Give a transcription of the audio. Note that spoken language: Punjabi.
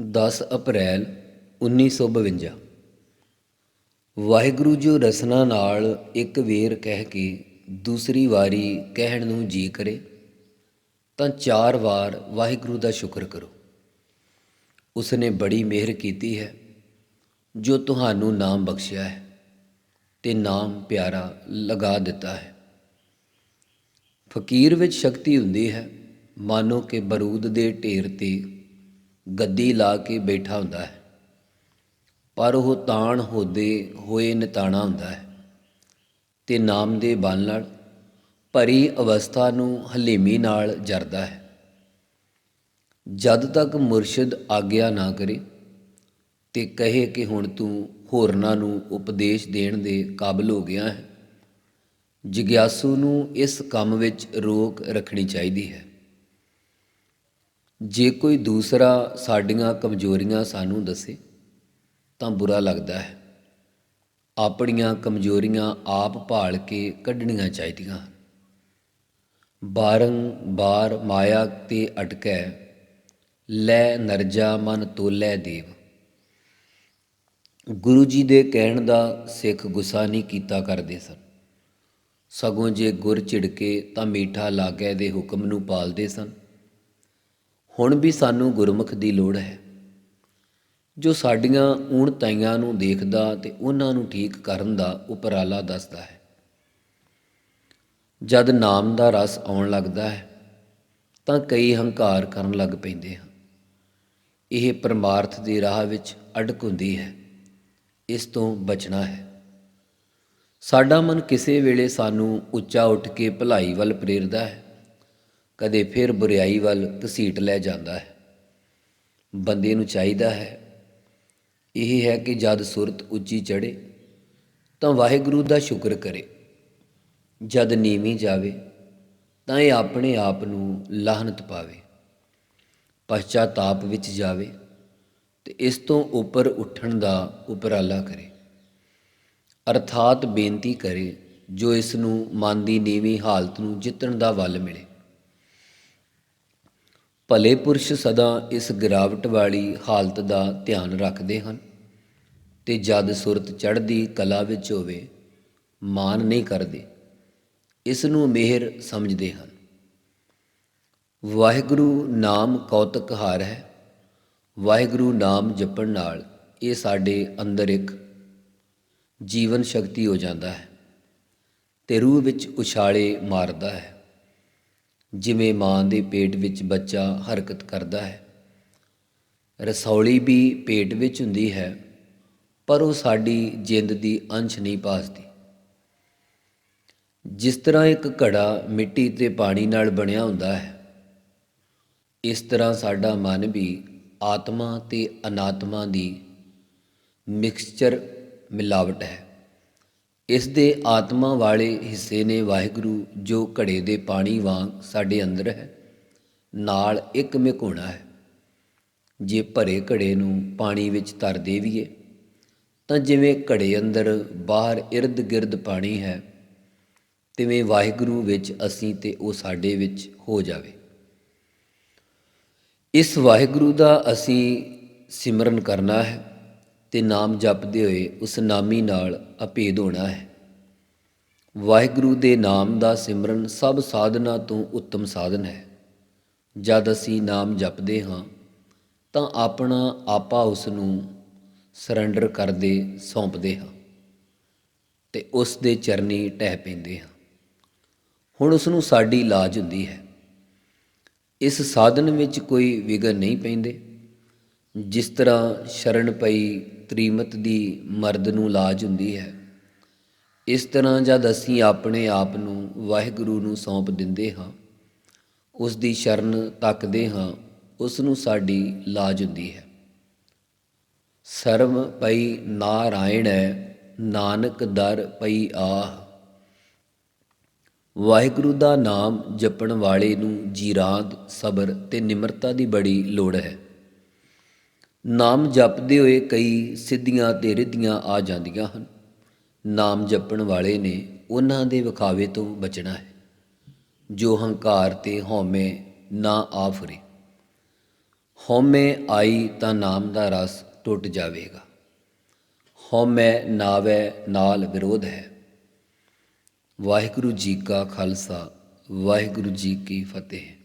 10 ਅਪ੍ਰੈਲ 1952 ਵਾਹਿਗੁਰੂ ਜੋ ਰਸਨਾ ਨਾਲ ਇੱਕ ਵੇਰ ਕਹਿ ਕੇ ਦੂਸਰੀ ਵਾਰੀ ਕਹਿਣ ਨੂੰ ਜੀ ਕਰੇ, ਤਾਂ ਚਾਰ ਵਾਰ ਵਾਹਿਗੁਰੂ ਦਾ ਸ਼ੁਕਰ ਕਰੋ। ਉਸਨੇ ਬੜੀ ਮਿਹਰ ਕੀਤੀ ਹੈ, ਜੋ ਤੁਹਾਨੂੰ ਨਾਮ ਬਖਸ਼ਿਆ ਹੈ ਤੇ ਨਾਮ ਪਿਆਰਾ ਲਗਾ ਦਿੱਤਾ ਹੈ। ਫਕੀਰ ਵਿੱਚ ਸ਼ਕਤੀ ਹੁੰਦੀ ਹੈ, ਮਾਨੋ ਕਿ ਬਰੂਦ ਦੇ ਢੇਰ ਤੇ ਗੱਦੀ ਲਾ ਕੇ ਬੈਠਾ ਹੁੰਦਾ ਹੈ। ਪਰ ਉਹ ਤਾਣ ਹੋਦੇ ਹੋਏ ਨਿਤਾਣਾ ਹੁੰਦਾ ਹੈ। ਤੇ ਨਾਮ ਦੇ ਬਲ ਨਾਲ ਭਰੀ ਅਵਸਥਾ ਨੂੰ ਹਲੀਮੀ ਨਾਲ ਜਰਦਾ ਹੈ। ਜਦ ਤੱਕ ਮੁਰਸ਼ਿਦ ਆਗਿਆ ਨਾ ਕਰੇ ਤੇ ਕਹੇ ਕਿ ਹੁਣ ਤੂੰ ਹੋਰਨਾਂ ਨੂੰ ਉਪਦੇਸ਼ ਦੇਣ ਦੇ ਕਾਬਿਲ ਹੋ ਗਿਆ ਹੈ। ਜਿਗਿਆਸੂ ਨੂੰ ਇਸ ਕੰਮ ਵਿੱਚ ਰੋਕ ਰੱਖਣੀ ਚਾਹੀਦੀ ਹੈ। ਜੇ ਕੋਈ ਦੂਸਰਾ ਸਾਡੀਆਂ ਕਮਜ਼ੋਰੀਆਂ ਸਾਨੂੰ ਦੱਸੇ, ਤਾਂ ਬੁਰਾ ਲੱਗਦਾ ਹੈ। ਆਪਣੀਆਂ ਕਮਜ਼ੋਰੀਆਂ ਆਪ ਭਾਲ ਕੇ ਕੱਢਣੀਆਂ ਚਾਹੀਦੀਆਂ ਹਨ। ਬਾਰੰਬਾਰ ਮਾਇਆ ਤੇ ਅਟਕੈ, ਲੈ ਨਰਜਾ ਮਨ ਤੋਲੇ ਦੇਵ। ਗੁਰੂ ਜੀ ਦੇ ਕਹਿਣ ਦਾ ਸਿੱਖ ਗੁੱਸਾ ਨਹੀਂ ਕੀਤਾ ਕਰਦੇ ਸਨ। ਸਗੋਂ ਜੇ ਗੁਰ ਝਿੜਕੇ ਤਾਂ ਮੀਠਾ ਲਾਗੈ ਦੇ ਹੁਕਮ ਨੂੰ ਪਾਲਦੇ ਸਨ। ਹੁਣ ਵੀ ਸਾਨੂੰ ਗੁਰਮੁਖ ਦੀ ਲੋੜ ਹੈ। ਜੋ ਸਾਡੀਆਂ ਊਣਤਾਈਆਂ ਨੂੰ ਦੇਖਦਾ ਤੇ ਉਹਨਾਂ ਨੂੰ ਠੀਕ ਕਰਨ ਦਾ ਉਪਰਾਲਾ ਦੱਸਦਾ ਹੈ। ਜਦ ਨਾਮ ਦਾ ਰਸ ਆਉਣ ਲੱਗਦਾ ਹੈ, ਤਾਂ ਕਈ ਹੰਕਾਰ ਕਰਨ ਲੱਗ ਪੈਂਦੇ ਹਨ। ਇਹ ਪਰਮਾਰਥ ਦੀ ਰਾਹ ਵਿੱਚ ਅੜਕ ਹੁੰਦੀ ਹੈ। ਇਸ ਤੋਂ ਬਚਣਾ ਹੈ। ਸਾਡਾ ਮਨ ਕਿਸੇ ਵੇਲੇ ਸਾਨੂੰ ਉੱਚਾ ਉੱਠ ਕੇ ਭਲਾਈ ਵੱਲ ਪ੍ਰੇਰਦਾ ਹੈ। ਕਦੇ ਫਿਰ ਬੁਰੀਾਈ ਵੱਲ ਘਸੀਟ ਲੈ ਜਾਂਦਾ ਹੈ। ਬੰਦੇ ਨੂੰ ਚਾਹੀਦਾ ਹੈ। ਇਹ ਹੈ ਕਿ ਜਦ ਸੁਰਤ ਉੱਚੀ ਚੜੇ ਤਾਂ ਵਾਹਿਗੁਰੂ ਦਾ ਸ਼ੁਕਰ ਕਰੇ। ਜਦ ਨੀਵੀਂ ਜਾਵੇ, ਤਾਂ ਇਹ ਆਪਣੇ ਆਪ ਨੂੰ ਲਾਹਨਤ ਪਾਵੇ। ਪਛਤਾਪ ਵਿੱਚ ਜਾਵੇ ਤੇ ਇਸ ਤੋਂ ਉੱਪਰ ਉੱਠਣ ਦਾ ਉਪਰਾਲਾ ਕਰੇ। ਅਰਥਾਤ ਬੇਨਤੀ ਕਰੇ, ਜੋ ਇਸ ਨੂੰ ਮਨ ਦੀ ਨੀਵੀਂ ਹਾਲਤ ਨੂੰ ਜਿੱਤਣ ਦਾ ਵੱਲ ਮਿਲੇ। ਭਲੇ ਪੁਰਸ਼ ਸਦਾ ਇਸ ਗਿਰਾਵਟ ਵਾਲੀ ਹਾਲਤ ਦਾ ਧਿਆਨ ਰੱਖਦੇ ਹਨ ਤੇ ਜਦ ਸੁਰਤ ਚੜ੍ਹਦੀ ਕਲਾ ਵਿੱਚ ਹੋਵੇ ਮਾਨ ਨਹੀਂ ਕਰਦੇ, ਇਸ ਨੂੰ ਮਿਹਰ ਸਮਝਦੇ ਹਨ। ਵਾਹਿਗੁਰੂ ਨਾਮ ਕੌਤਕ ਹਾਰ ਹੈ, ਵਾਹਿਗੁਰੂ ਨਾਮ ਜਪਣ ਨਾਲ ਇਹ ਸਾਡੇ ਅੰਦਰ ਇੱਕ ਜੀਵਨ ਸ਼ਕਤੀ ਹੋ ਜਾਂਦਾ ਹੈ ਤੇ ਰੂਹ ਵਿੱਚ ਉਛਾਲੇ ਮਾਰਦਾ ਹੈ। ਜਿਵੇਂ ਮਾਂ ਦੇ ਪੇਟ ਵਿੱਚ ਬੱਚਾ ਹਰਕਤ ਕਰਦਾ ਹੈ। ਰਸੌਲੀ ਵੀ ਪੇਟ ਵਿੱਚ ਹੁੰਦੀ ਹੈ, ਪਰ ਉਹ ਸਾਡੀ ਜਿੰਦ ਦੀ ਅੰਸ਼ ਨਹੀਂ ਪਾਸਦੀ ਜਿਸ ਤਰ੍ਹਾਂ ਇੱਕ ਘੜਾ ਮਿੱਟੀ ਤੇ ਪਾਣੀ ਨਾਲ ਬਣਿਆ ਹੁੰਦਾ ਹੈ, ਇਸ ਤਰ੍ਹਾਂ ਸਾਡਾ ਮਨ ਵੀ ਆਤਮਾ ਤੇ ਅਨਾਤਮਾ ਦੀ ਮਿਕਸਚਰ ਮਿਲਾਵਟ ਹੈ। ਇਸ ਦੇ ਆਤਮਾ ਵਾਲੇ ਹਿੱਸੇ ਨੇ ਵਾਹਿਗੁਰੂ, ਜੋ ਘੜੇ ਦੇ ਪਾਣੀ ਵਾਂਗ ਸਾਡੇ ਅੰਦਰ ਹੈ, ਨਾਲ ਇੱਕ ਮਿਕੋਣਾ ਹੈ। ਜੇ ਭਰੇ ਘੜੇ ਨੂੰ ਪਾਣੀ ਵਿੱਚ ਧਰ ਦੇਵੀਏ, ਤਾਂ ਜਿਵੇਂ ਘੜੇ ਅੰਦਰ ਬਾਹਰ ird-gird ਪਾਣੀ ਹੈ, ਤਿਵੇਂ ਵਾਹਿਗੁਰੂ ਵਿੱਚ ਅਸੀਂ ਤੇ ਉਹ ਸਾਡੇ ਵਿੱਚ ਹੋ ਜਾਵੇ। ਇਸ ਵਾਹਿਗੁਰੂ ਦਾ ਅਸੀਂ ਸਿਮਰਨ ਕਰਨਾ ਹੈ। ਤੇ ਨਾਮ ਜਪਦੇ ਹੋਏ ਉਸ ਨਾਮੀ ਨਾਲ ਅਭੇਦ ਹੋਣਾ ਹੈ। ਵਾਹਿਗੁਰੂ ਦੇ ਨਾਮ ਦਾ ਸਿਮਰਨ ਸਭ ਸਾਧਨਾ ਤੋਂ ਉੱਤਮ ਸਾਧਨ ਹੈ। ਜਦ ਅਸੀਂ ਨਾਮ ਜਪਦੇ ਹਾਂ, ਤਾਂ ਆਪਣਾ ਆਪਾ ਉਸ ਨੂੰ ਸਰੈਂਡਰ ਕਰਦੇ ਸੌਂਪਦੇ ਹਾਂ ਤੇ ਉਸ ਦੇ ਚਰਨੀ ਟਹਿ ਪੈਂਦੇ ਹਾਂ। ਹੁਣ ਉਸ ਨੂੰ ਸਾਡੀ ਲਾਜ ਹੁੰਦੀ ਹੈ। ਇਸ ਸਾਧਨ ਵਿੱਚ ਕੋਈ ਵਿਗਨ ਨਹੀਂ ਪੈਂਦੇ। ਜਿਸ ਤਰ੍ਹਾਂ ਸ਼ਰਨ ਪਈ ਤ੍ਰੀਮਤ ਦੀ ਮਰਦ ਨੂੰ ਲਾਜ ਹੁੰਦੀ ਹੈ, ਇਸ ਤਰ੍ਹਾਂ ਜਦ ਅਸੀਂ ਆਪਣੇ ਆਪ ਨੂੰ ਵਾਹਿਗੁਰੂ ਨੂੰ ਸੌਂਪ ਦਿੰਦੇ ਹਾਂ, ਉਸ ਦੀ ਸ਼ਰਨ ਤੱਕਦੇ ਹਾਂ, ਉਸ ਨੂੰ ਸਾਡੀ ਲਾਜ ਹੁੰਦੀ ਹੈ। ਸਰਮ ਪਈ ਨਾਰਾਇਣੈ ਨਾਨਕ ਦਰ ਪਈ ਆਹ। ਵਾਹਿਗੁਰੂ ਦਾ ਨਾਮ ਜਪਣ ਵਾਲੇ ਨੂੰ ਜੀਰਾਦ, ਸਬਰ ਤੇ ਨਿਮਰਤਾ ਦੀ ਬੜੀ ਲੋੜ ਹੈ। ਨਾਮ ਜਪਦੇ ਹੋਏ ਕਈ ਸਿੱਧੀਆਂ ਤੇ ਰਿੱਧੀਆਂ ਆ ਜਾਂਦੀਆਂ ਹਨ। ਨਾਮ ਜਪਣ ਵਾਲੇ ਨੇ ਉਹਨਾਂ ਦੇ ਵਿਖਾਵੇ ਤੋਂ ਬਚਣਾ ਹੈ। ਜੋ ਹੰਕਾਰ ਤੇ ਹਉਮੈ ਨਾ ਆ ਆਫਰੇ ਹਉਮੈ ਆਈ ਤਾਂ ਨਾਮ ਦਾ ਰਸ ਟੁੱਟ ਜਾਵੇਗਾ। ਹਉਮੈ ਨਾਵੈ ਨਾਲ ਵਿਰੋਧ ਹੈ। ਵਾਹਿਗੁਰੂ ਜੀ ਕਾ ਖਾਲਸਾ, ਵਾਹਿਗੁਰੂ ਜੀ ਕੀ ਫਤਿਹ।